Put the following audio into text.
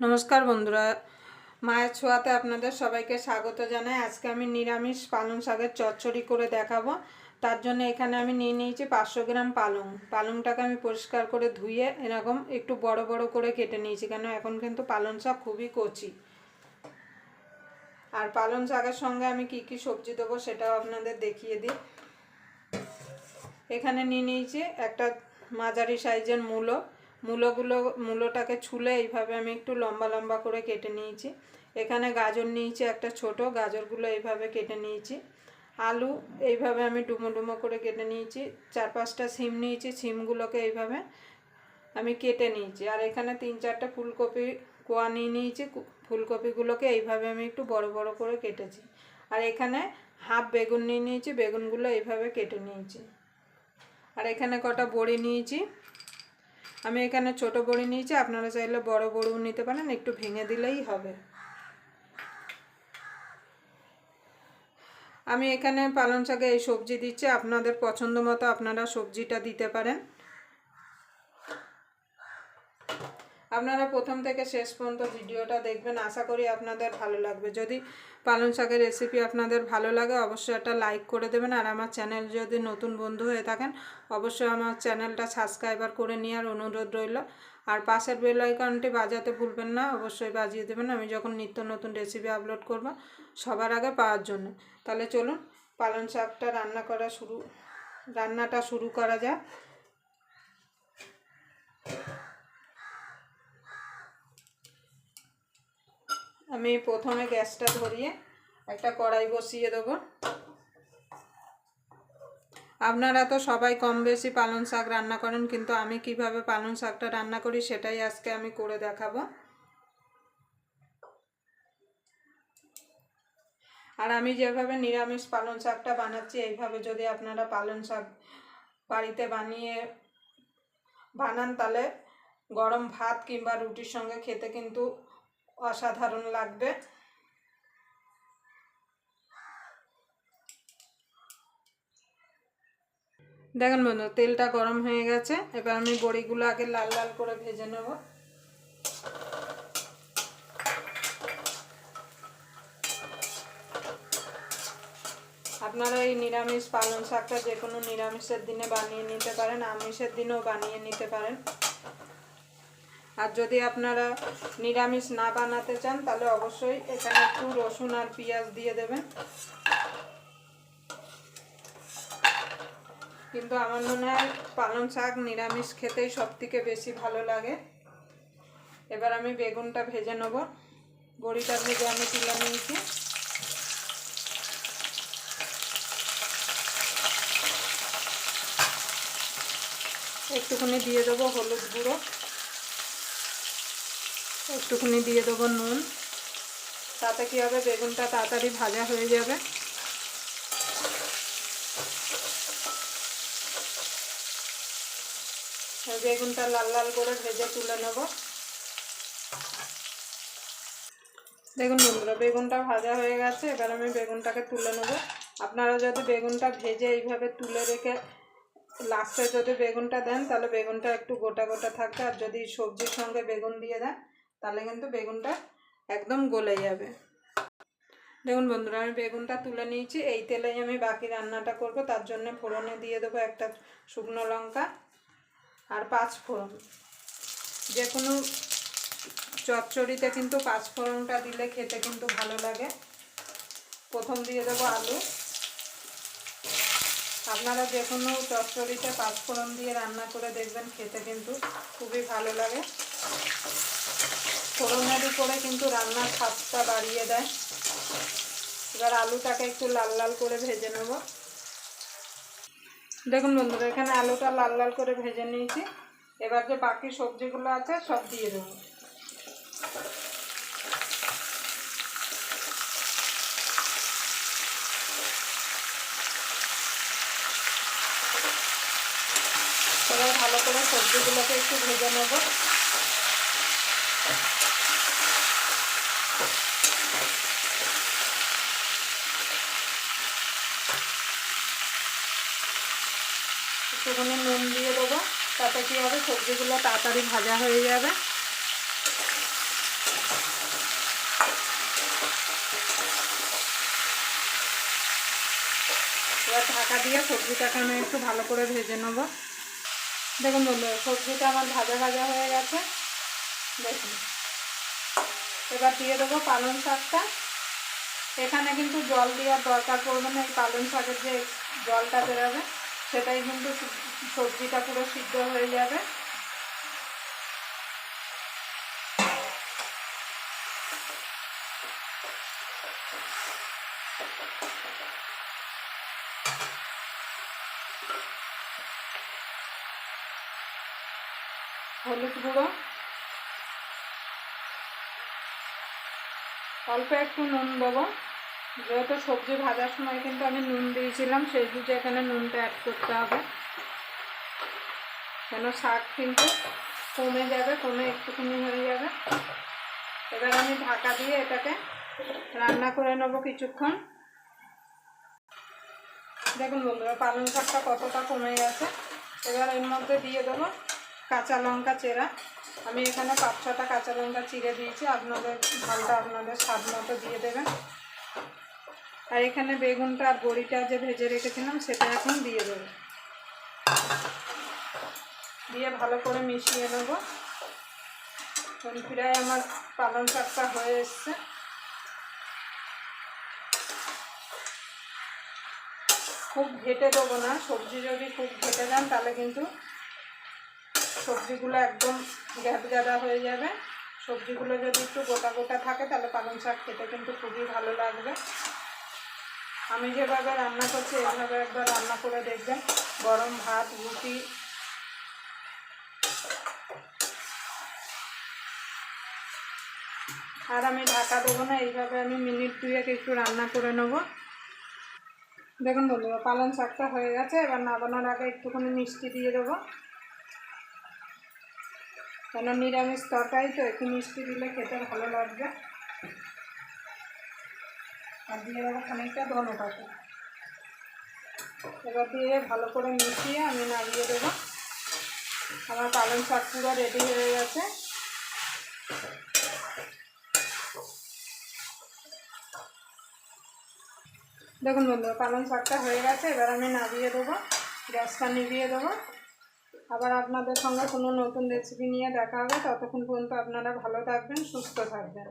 নমস্কার বন্ধুরা। মায়ের ছোঁয়াতে আপনাদের সবাইকে স্বাগত জানাই। আজকে আমি নিরামিষ পালং শাকের চচ্চড়ি করে দেখাবো। তার জন্য এখানে আমি নিয়ে নিয়েছি পাঁচশো গ্রাম পালং। পালংটাকে আমি পরিষ্কার করে ধুয়ে এরকম একটু বড় বড় করে কেটে নিয়েছি, কেন এখন কিন্তু পালং শাক খুবই কচি। আর পালং শাকের সঙ্গে আমি কি কি সবজি দেবো সেটাও আপনাদের দেখিয়ে দিই। এখানে নিয়ে নিয়েছি একটা মাঝারি সাইজের মূলো। মূলোগুলো, মূলোটাকে ছুলে এইভাবে আমি একটু লম্বা লম্বা করে কেটে নিয়েছি। এখানে গাজর নিয়েছি একটা ছোট, গাজরগুলো এইভাবে কেটে নিয়েছি। আলু এইভাবে আমি ডুমো ডুমো করে কেটে নিয়েছি। চার পাঁচটা সিম নিয়েছি, সিমগুলোকে এইভাবে আমি কেটে নিয়েছি। আর এখানে তিন চারটে ফুলকপি কোয়া নিয়ে নিয়েছি ফুলকপিগুলোকে এইভাবে আমি একটু বড় বড় করে কেটেছি। আর এখানে হাফ বেগুন নিয়ে নিয়েছি, বেগুনগুলো এইভাবে কেটে নিয়েছি। আর এখানে কটা বড়ি নিয়েছি। আমি এখানে ছোট বড়ি নিয়েছি, আপনারা চাইলে বড় বড়ও নিতে পারেন, একটু ভেঙে দিলেই হবে। আমি এখানে পালং শাকে এই সবজি দিচ্ছি, আপনাদের পছন্দ মতো আপনারা সবজিটা দিতে পারেন। আপনারা প্রথম থেকে শেষ পর্যন্ত ভিডিওটা দেখবেন। আশা করি আপনাদের ভালো লাগবে। যদি পালং শাকের রেসিপি আপনাদের ভালো লাগে, অবশ্যই একটা লাইক করে দেবেন। আর আমার চ্যানেল যদি নতুন বন্ধু হয়ে থাকেন, অবশ্যই আমার চ্যানেলটা সাবস্ক্রাইবার করে নেওয়ার অনুরোধ রইল। আর পাশের বেল আইকনটি বাজাতে ভুলবেন না, অবশ্যই বাজিয়ে দেবেন। আমি যখন নিত্য নতুন রেসিপি আপলোড করব, সবার আগে পাওয়ার জন্য। তাহলে চলুন, পালং শাকটা রান্না করা শুরু, রান্নাটা শুরু করা যাক। আমি প্রথমে গ্যাসটা ধরিয়ে একটা কড়াই বসিয়ে দেবো। আপনারা তো সবাই কম বেশি পালং শাক রান্না করেন, কিন্তু আমি কীভাবে পালং শাকটা রান্না করি সেটাই আজকে আমি করে দেখাবো। আর আমি যেভাবে নিরামিষ পালং শাকটা বানাচ্ছি, এইভাবে যদি আপনারা পালং শাক বাড়িতে বানিয়ে বানান, তাহলে গরম ভাত কিংবা রুটির সঙ্গে খেতে কিন্তু অসাধারণ লাগবে। দেখেন বন্ধু, তেলটা গরম হয়ে গেছে। এবার আমি বড়িগুলো আগে লাল লাল করে ভেজে নেব। আপনারা এই নিরামিষ পালং শাকটা যে কোনো নিরামিষের দিনে বানিয়ে নিতে পারেন, আমিষের দিনেও বানিয়ে নিতে পারেন। আর যদি আপনারা নিরামিষ না বানাতে চান, তাহলে অবশ্যই এখানে একটু রসুন আর পেঁয়াজ দিয়ে দেবেন। কিন্তু আমার মনে হয় পালং শাক নিরামিষ খেতেই সব থেকে বেশি ভালো লাগে। এবার আমি বেগুনটা ভেজে নেব। বড়িটা ভেজে আমি তুলে নিয়েছি। একটুখানি দিয়ে দেবো হলুদ গুঁড়ো। একটুখানি দিয়ে দেবো নুন। তাতে কী হবে? বেগুনটা তাড়াতাড়ি ভাজা হয়ে যাবে। বেগুনটা লাল লাল করে ভেজে তুলে নেব। দেখুন বন্ধুরা, বেগুনটা ভাজা হয়ে গেছে। এবার আমি বেগুনটাকে তুলে নেব। আপনারা যদি বেগুনটা ভেজে এইভাবে তুলে রেখে লাস্টে যদি বেগুনটা দেন, তাহলে বেগুনটা একটু গোটা গোটা থাকবে। আর যদি সবজির সঙ্গে বেগুন দিয়ে দেন তাহলে কিন্তু বেগুনটা একদম গলে যাবে। দেখুন বন্ধুরা, আমি বেগুনটা তুলে নিয়েছি। এই তেলেই আমি বাকি রান্নাটা করব। তার জন্য ফোড়নে দিয়ে দেবো একটা শুকনো লঙ্কা আর পাঁচ ফোড়ন যে কোনো চচ্চড়িতে কিন্তু পাঁচ ফোড়নটা দিলে খেতে কিন্তু ভালো লাগে। প্রথম দিয়ে দেবো আলু। আপনারা যে কোনো চচ্চড়িতে পাঁচ ফোড়ন দিয়ে রান্না করে দেখবেন, খেতে কিন্তু খুবই ভালো লাগে। ফোড়নের উপরে কিন্তু রান্নার স্বাদটা বাড়িয়ে দেয়। এবার আলুটাকে একটু লাল লাল করে ভেজে নেব। দেখুন বন্ধুরা, এখানে আলুটা লাল লাল করে ভেজে নিয়েছি। এবার যে বাকি সবজিগুলো আছে, সব দিয়ে দেবো। ভালো করে সবজিগুলোকে একটু ভেজে নেব। তাহলে হবে সবজিগুলো তাড়াতাড়ি ভাজা হয়ে যাবে। এবার ঢাকা দিয়ে সবজিটাকে আমি একটু ভালো করে ভেজে নেব। দেখুন বন্ধুরা সবজিটা আমার ভাজা ভাজা হয়ে গেছে। দেখুন। এবার দিয়ে দেবো পালং শাকটা। এখানে কিন্তু জল দেওয়ার দরকার পড়বে না, এই পালং শাকের যে জলটা বেরোবে। সেটাই কিন্তু সবজিটা পুরো সিদ্ধ হয়ে যাবে। হলুদ গুঁড়ো। অল্প একটু নুন দেবো। যেহেতু সবজি ভাজার সময় কিন্তু আমি নুন দিয়েছিলাম, সেই বুঝে এখানে নুনটা অ্যাড করতে হবে। কেন শাক কিন্তু কমে যাবে, কমে একটুখানি হয়ে যাবে। এবার আমি ঢাকা দিয়ে এটাকে রান্না করে নেব কিছুক্ষণ। দেখুন বন্ধুরা, পালং শাকটা কতটা কমে গেছে। এবার এর মধ্যে দিয়ে দেবো কাঁচা লঙ্কা চেরা। আমি এখানে পাঁচ ছটা কাঁচা লঙ্কা চিড়ে দিয়েছি, আপনাদের ঝালটা আপনাদের স্বাদ মতো দিয়ে দেবেন। আর এখানে বেগুনটা আর বড়িটা যে ভেজে রেখেছিলাম, সেটা এখন দিয়ে দেবো। দিয়ে ভালো করে মিশিয়ে নেব। প্রায় আমার পালং শাকটা হয়ে এসছে। খুব ঘেটে দেবো না, সবজি যদি খুব ঘেটে যান, তাহলে কিন্তু সবজিগুলো একদম গ্যাদ গ্যাদা হয়ে যাবে। সবজিগুলো যদি একটু গোটা গোটা থাকে, তাহলে পালং শাক খেতে কিন্তু খুবই ভালো লাগবে। আমি যেভাবে রান্না করছি এইভাবে একবার রান্না করে দেখবেন। গরম ভাত, রুটি। আর আমি ঢাকা দেবো না, এইভাবে আমি মিনিট দুয়েক একটু রান্না করে নেব। দেখুন বন্ধুরা পালং শাকটা হয়ে গেছে, এবার নাবানোর আগে একটুখানি মিষ্টি দিয়ে দেবো। কেন নিরামিষ তরকারি তো, একটু মিষ্টি দিলে খেতে ভালো লাগবে। আর দিয়ে দেবো খানিকটা ধনে পাতা। এবার দিয়ে ভালো করে মিশিয়ে আমি নাড়িয়ে দেবো। আমার পালং শাক পুরো রেডি হয়ে গেছে। দেখুন বন্ধুরা পালং শাকটা হয়ে গেছে, এবার আমি নামিয়ে দেবো, গ্যাসটা নিভিয়ে দেবো। আবার আপনাদের সঙ্গে কোনো নতুন রেসিপি নিয়ে দেখা হবে, ততক্ষণ পর্যন্ত আপনারা ভালো থাকবেন, সুস্থ থাকবেন।